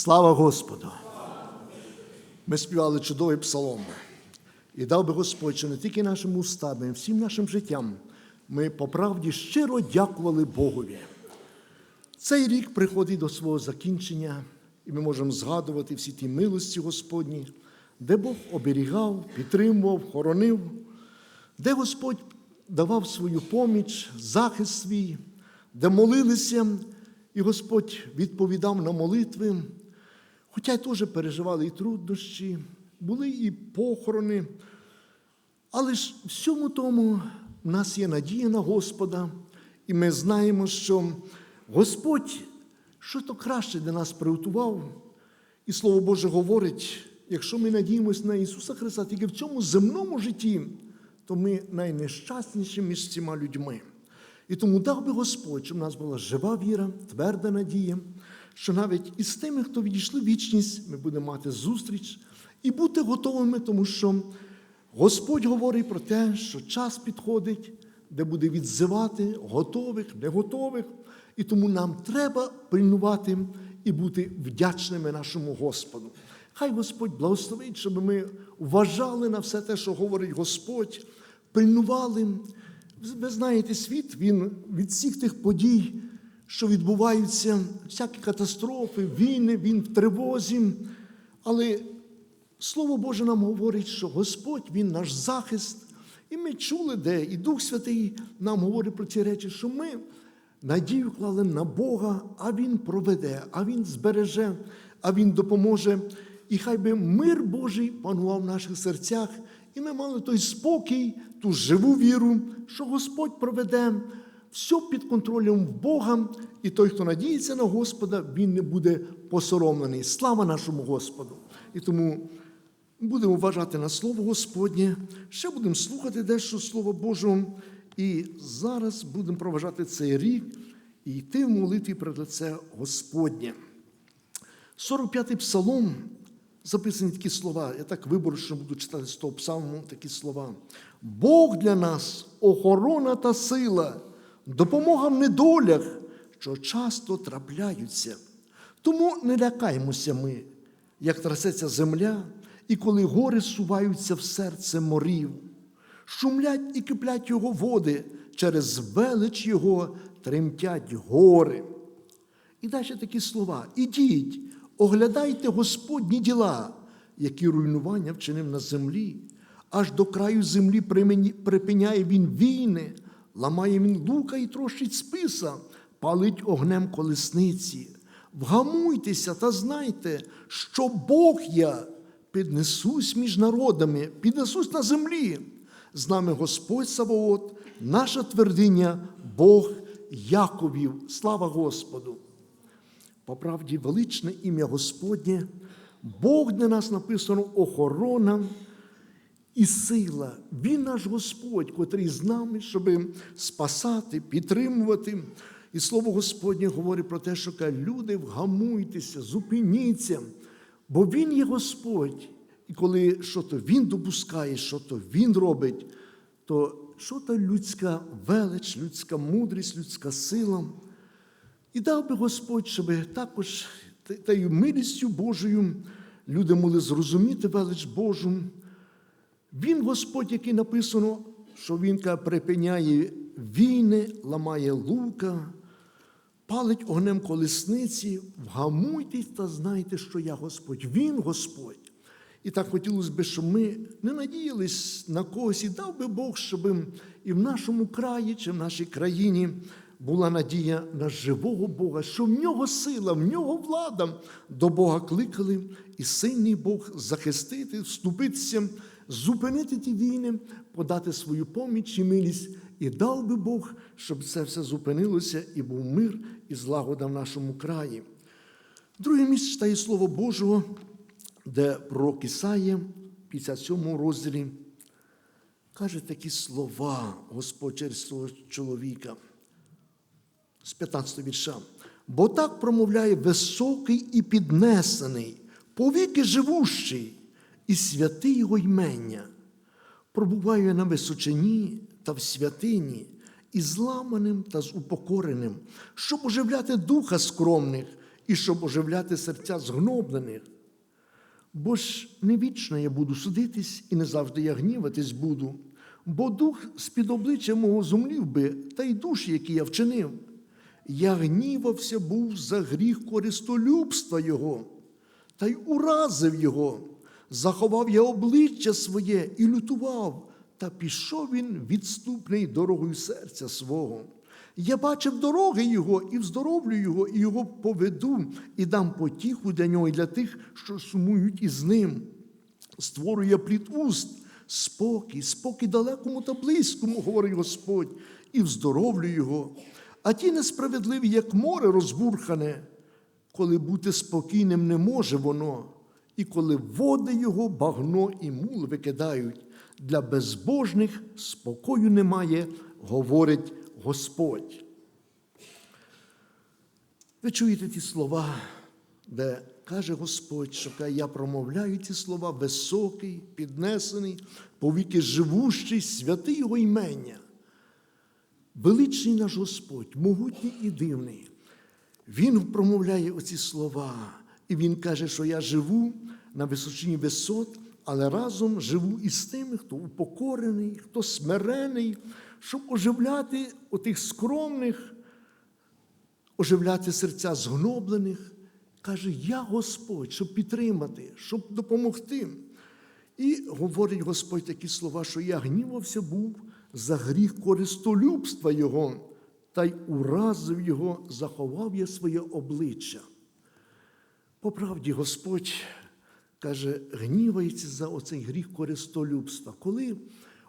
Слава Господу! Ми співали чудовий псалом. І дав би Господь, що не тільки нашим устам, а всім нашим життям ми по правді щиро дякували Богові. Цей рік приходить до свого закінчення, і ми можемо згадувати всі ті милості Господні, де Бог оберігав, підтримував, хоронив, де Господь давав свою поміч, захист свій, де молилися, і Господь відповідав на молитви. Хоча й теж переживали і труднощі, були і похорони. Але ж всьому тому в нас є надія на Господа, і ми знаємо, що Господь що то краще для нас приготував. І Слово Боже говорить, якщо ми надіємося на Ісуса Христа тільки в цьому земному житті, то ми найнещасніші між всіма людьми. І тому дав би Господь, щоб в нас була жива віра, тверда надія, що навіть із тими, хто відійшли в вічність, ми будемо мати зустріч і бути готовими, тому що Господь говорить про те, що час підходить, де буде відзивати готових, неготових. І тому нам треба пильнувати і бути вдячними нашому Господу. Хай Господь благословить, щоб ми вважали на все те, що говорить Господь, пильнували. Ви знаєте, світ він від всіх тих подій, що відбуваються, всякі катастрофи, війни, він в тривозі. Але Слово Боже нам говорить, що Господь Він наш захист. І ми чули, де і Дух Святий нам говорить про ці речі, що ми надію клали на Бога, а Він проведе, а Він збереже, а Він допоможе. І хай би мир Божий панував в наших серцях, і ми мали той спокій, ту живу віру, що Господь проведе все під контролем Бога, і той, хто надіється на Господа, він не буде посоромлений. Слава нашому Господу! І тому будемо вважати на Слово Господнє, ще будемо слухати дещо Слово Божого. І зараз будемо проважати цей рік і йти в молитві перед лице Господнє. 45-й псалом записані такі слова. Я так виборочно буду читати з того псалму такі слова. Бог для нас охорона та сила, допомога в недолях, що часто трапляються. Тому не лякаємося ми, як трасеться земля, і коли гори суваються в серце морів, шумлять і киплять його води, через велич його тремтять гори. І далі такі слова: ідіть, оглядайте Господні діла, які руйнування вчинив на землі, аж до краю землі припиняє він війни, ламає він лука і трощить списа, палить огнем колесниці. Вгамуйтеся та знайте, що Бог я піднесусь між народами, піднесусь на землі. З нами Господь Савоот, наша твердиня, Бог Яковів. Слава Господу! По правді, величне ім'я Господнє, Бог для нас написано охорона і сила. Він наш Господь, котрий з нами, щоб спасати, підтримувати. І слово Господнє говорить про те, що каже, люди, вгамуйтеся, зупиніться, бо Він є Господь. І коли що то Він допускає, що то Він робить, то що то людська велич, людська мудрість, людська сила. І дав би Господь, щоб також тією милістю Божою люди могли зрозуміти велич Божу. Він Господь, який написано, що Він припиняє війни, ламає лука, палить огнем колесниці, вгамуйтесь та знайте, що я Господь. Він Господь. І так хотілося б, щоб ми не надіялись на когось і дав би Бог, щоб і в нашому краї чи в нашій країні була надія на живого Бога, що в нього сила, в нього влада до Бога кликали, і сильний Бог захистити, вступитися, зупинити ті війни, подати свою поміч і милість. І дав би Бог, щоб це все зупинилося і був мир і злагода в нашому краї. Друге місце читає Слово Божого, де пророк Ісаїя, в 57 розділі, каже такі слова Господь через свого чоловіка з 15 вірша. Бо так промовляє високий і піднесений, повіки живущий, і святий його ймення, пробуває на височині та в святині, і зламаним та з упокореним, щоб оживляти духа скромних і щоб оживляти серця згноблених. Бо ж не вічно я буду судитись, і не завжди я гніватись буду, бо дух з-під обличчя мого зумлів би, та й душі, які я вчинив. Я гнівався був за гріх користолюбства Його, та й уразив Його, заховав я обличчя своє і лютував, та пішов він відступний дорогою серця свого. Я бачив дороги Його і вздоровлю Його, і Його поведу, і дам потіху для нього і для тих, що сумують із ним. Створю я плід уст, спокій, спокій далекому та близькому, говорить Господь, і вздоровлю його. А ті несправедливі, як море розбурхане, коли бути спокійним не може воно, і коли води його багно і мул викидають, для безбожних спокою немає, говорить Господь. Ви чуєте ті слова, де каже Господь, що я промовляю ці слова високий, піднесений, повіки живущий, святий Його імення. Величний наш Господь, могутній і дивний. Він промовляє оці слова, і Він каже, що я живу на височині висот, але разом живу із тими, хто упокорений, хто смирений, щоб оживляти отих скромних, оживляти серця згноблених. Каже, я Господь, щоб підтримати, щоб допомогти. І говорить Господь такі слова, що я гнівався був за гріх користолюбства Його, та й уразив Його, заховав я своє обличчя. По правді Господь каже, гнівається за оцей гріх користолюбства. Коли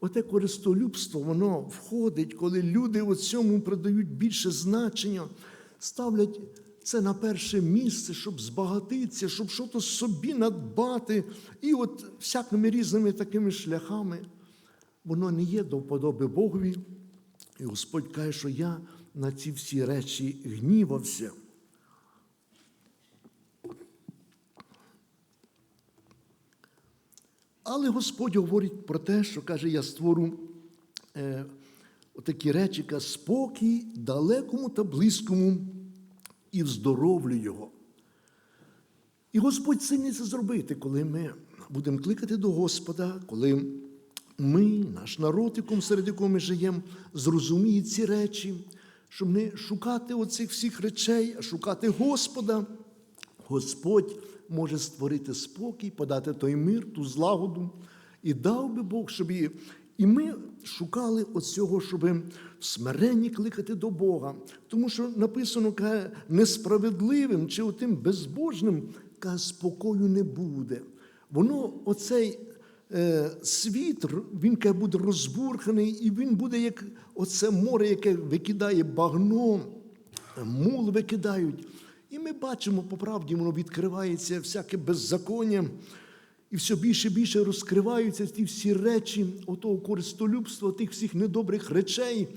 оте користолюбство, воно входить, коли люди у цьому придають більше значення, ставлять це на перше місце, щоб збагатитися, щоб щось собі надбати, і от всякими різними такими шляхами, воно не є до вподоби Богові. І Господь каже, що я на ці всі речі гнівався. Але Господь говорить про те, що каже, я створю е, такі речі, каже, спокій далекому та близькому і вздоровлю його. І Господь сильний це зробити, коли ми будемо кликати до Господа, коли ми, наш народ, якому серед якого ми живемо, зрозуміє ці речі, щоб не шукати оцих всіх речей, а шукати Господа. Господь може створити спокій, подати той мир, ту злагоду. І дав би Бог, щоб і, і ми шукали оцього, щоб смиренні кликати до Бога. Тому що написано, каже, несправедливим чи отим безбожним, каже, спокою не буде. Воно, оцей е, світ, він каже, буде розбурханий, і він буде як оце море, яке викидає багно, мул викидають. І ми бачимо, по правді, воно відкривається всяке беззаконня, і все більше і більше розкриваються ті всі речі, отого користолюбства, тих всіх недобрих речей.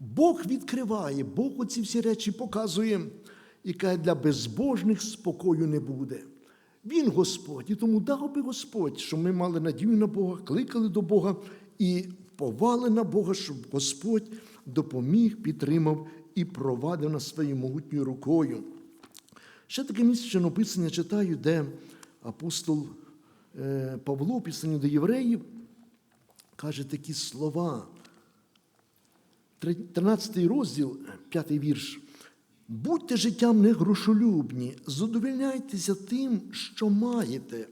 Бог відкриває, Бог оці всі речі показує, каже, для безбожних спокою не буде. Він Господь, і тому дав би Господь, щоб ми мали надію на Бога, кликали до Бога і повали на Бога, щоб Господь допоміг, підтримав і провадив нас своєю могутньою рукою. Ще таке місце написання читаю, де апостол е, Павло, писанню до євреїв, каже такі слова. 13 розділ, 5 вірш. Будьте життям не грошолюбні, задовольняйтеся тим, що маєте.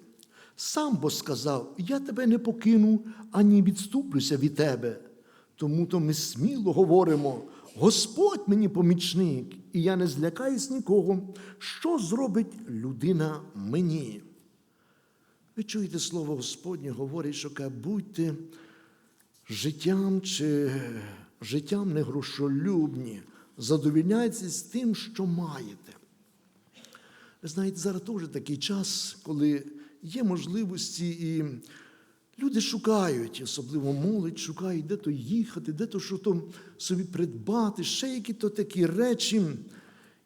Сам бо сказав: Я тебе не покину, ані відступлюся від тебе. Тому то ми сміло говоримо: Господь мені помічник, і я не злякаюсь нікого, що зробить людина мені. Ви чуєте слово Господнє, говорить, що каже, будьте життям чи життям не грошолюбні, задовільняйтесь тим, що маєте. Ви знаєте, зараз теж такий час, коли є можливості і люди шукають, особливо молодь, шукають, де то їхати, де то що то собі придбати, ще які то такі речі,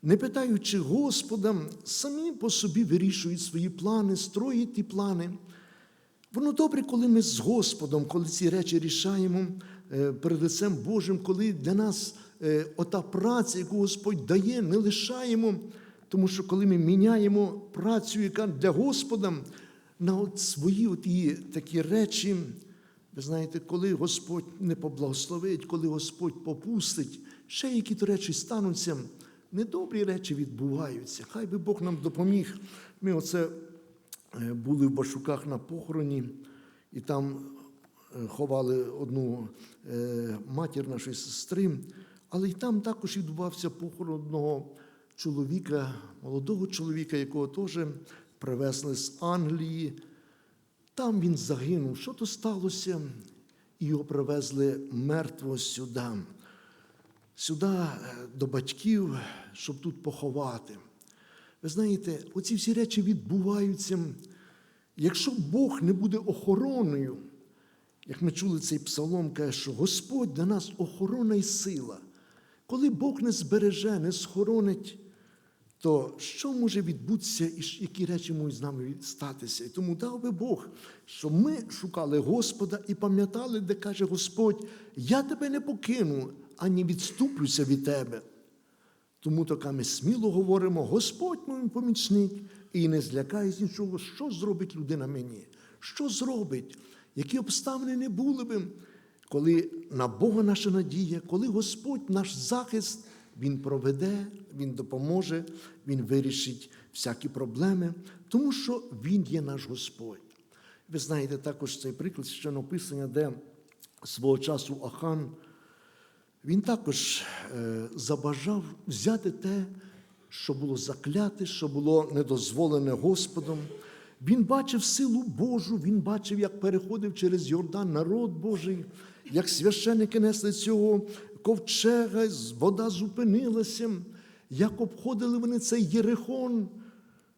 не питаючи Господа, самі по собі вирішують свої плани, строять ті плани. Воно добре, коли ми з Господом, коли ці речі рішаємо е, перед лицем Божим, коли для нас е, ота праця, яку Господь дає, не лишаємо, Тому що коли ми міняємо працю, яка для Господа, на от свої от і такі речі, ви знаєте, коли Господь не поблагословить, коли Господь попустить, ще які-то речі стануться, недобрі речі відбуваються. Хай би Бог нам допоміг. Ми оце е, були в Башуках на похороні, і там е, ховали одну е, матір нашої сестри, але й там також відбувався похорон одного чоловіка, молодого чоловіка, якого теж привезли з Англії. Там він загинув. Що то сталося? Його привезли мертвого сюди, сюди е, до батьків, щоб тут поховати. Ви знаєте, оці всі речі відбуваються. Якщо Бог не буде охороною, як ми чули цей псалом, каже, що Господь для нас охорона і сила. Коли Бог не збереже, не схоронить, то що може відбутися і які речі можуть з нами статися? І тому дав би Бог, щоб ми шукали Господа і пам'ятали, де каже Господь, я тебе не покину, ані відступлюся від тебе. Тому така ми сміло говоримо, Господь мій помічник, і не злякаюсь нічого, що зробить людина мені, що зробить, які обставини не були би, коли на Бога наша надія, коли Господь наш захист, Він проведе, Він допоможе, Він вирішить всякі проблеми, тому що Він є наш Господь. Ви знаєте також цей приклад ще написання, де свого часу Ахан. Він також е, забажав взяти те, що було закляте, що було недозволене Господом. Він бачив силу Божу, він бачив, як переходив через Йордан народ Божий, як священники несли цього ковчега, вода зупинилася, як обходили вони цей Єрихон.